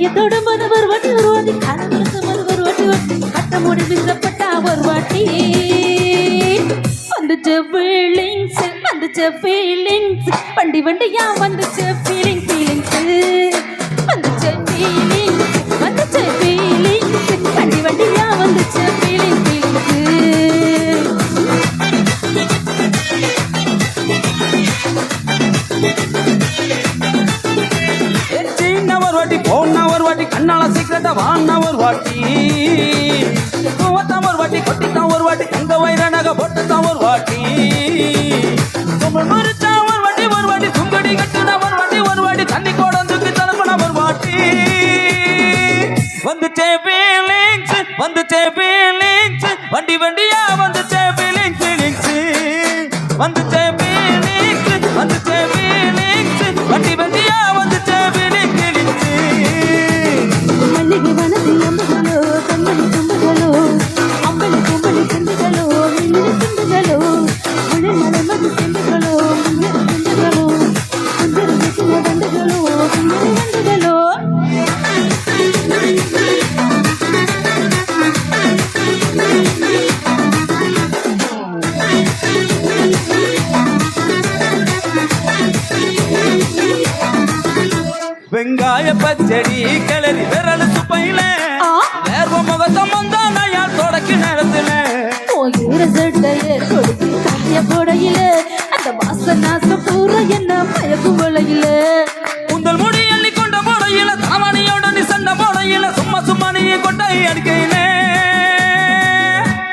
உடம்புல ஒரு வாட்டி ஒரு வாட்டி கணவருக்கு ஒரு ஒரு வாட்டி வாட்டி கட்ட முடி விசப்பட்டா ஒரு வாட்டி. வந்துச்சு ஃபீலிங்ஸ் வந்துச்சு ஃபீலிங்ஸ் வண்டி வண்டியா வந்துச்சு ஃபீலிங்ஸ் ஒரு வாட்டி போன ஒரு வாட்டி கண்ணால சீக்கிரட்டா வான ஒரு வாட்டி கூவத்தான் ஒரு வாட்டி கொட்டித்தான் ஒரு வாட்டி தங்க வயிற நகை போட்டுத்தான் ஒரு வாட்டி கும்பல் ஒரு வாட்டி ஒரு வாட்டி சுங்கடி கட்டுனா ஒரு வாட்டி ஒரு வாட்டி தண்ணி கோடந்துக்கு தலம்புனா ஒரு வாட்டி வந்துச்சே ஃபீலிங்ஸ் வந்துச்சே ஃபீலிங்ஸ் வண்டி வண்டியா வந்துச்சே ஃபீலிங்ஸ் வெங்காய பச்சடி கிளறி விரல் சுப்பையில. ஆ. வேர்வ முகத்தம் வந்தா நான் தொடக்க நேரத்துல போயிர சட்டைய கொடுத்து காய போடையில. அந்த வாச நாசம் பூரா என்ன மயக்கும் வலையில உந்தல் முடி அள்ளி கொண்ட போடையில தாவணியோட நீ சண்டை போடையில சும்மா சும்மா நீ கொண்டை அடிக்கையிலே.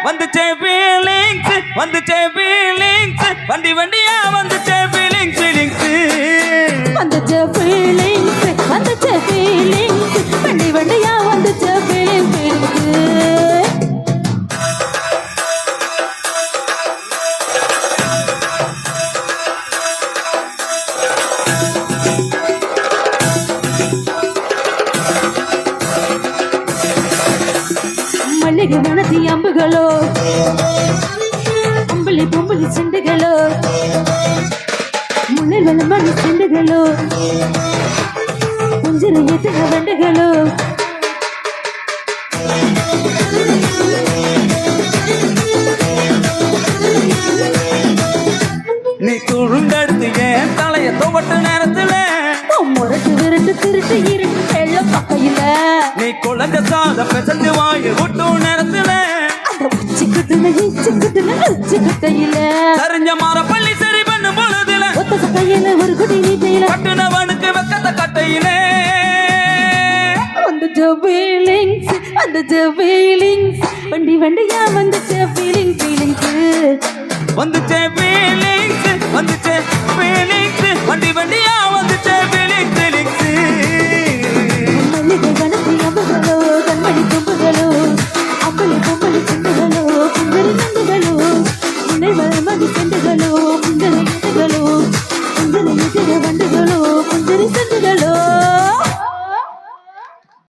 வந்துச்சே ஃபீலிங்ஸ் வந்துச்சே ஃபீலிங்ஸ் வண்டி வண்டியா வந்துச்சே மல்லிகை மனதி அம்புகளோ? அம்பளி பொம்பளி செண்டுகளோ? முள்ளில் மணி செண்டுகளோ? குஞ்சிர எத்துக வண்டுகளோ? நீ துழுங்கடுத்து ஏன் தலைய துவட்ட நேரத்துல முரட்டு விரட்டு திருட்டு இருட்டு. நீ குழந்தை சாத பெசஞ்சு வாய் விட்டும் நேரத்துல சரிஞ்ச மாற பள்ளி சரி பண்ணும் பொழுதுல. ஒரு குடி நீட்டையில கட்டுனவனுக்கு வெக்கத்த கட்டையிலே. வந்துச்ச ஃபீலிங்ஸ் வந்துச்ச ஃபீலிங்ஸ் வண்டி வண்டியா வந்துச்ச ஃபீலிங் ஃபீலிங்ஸ் வந்துச்சே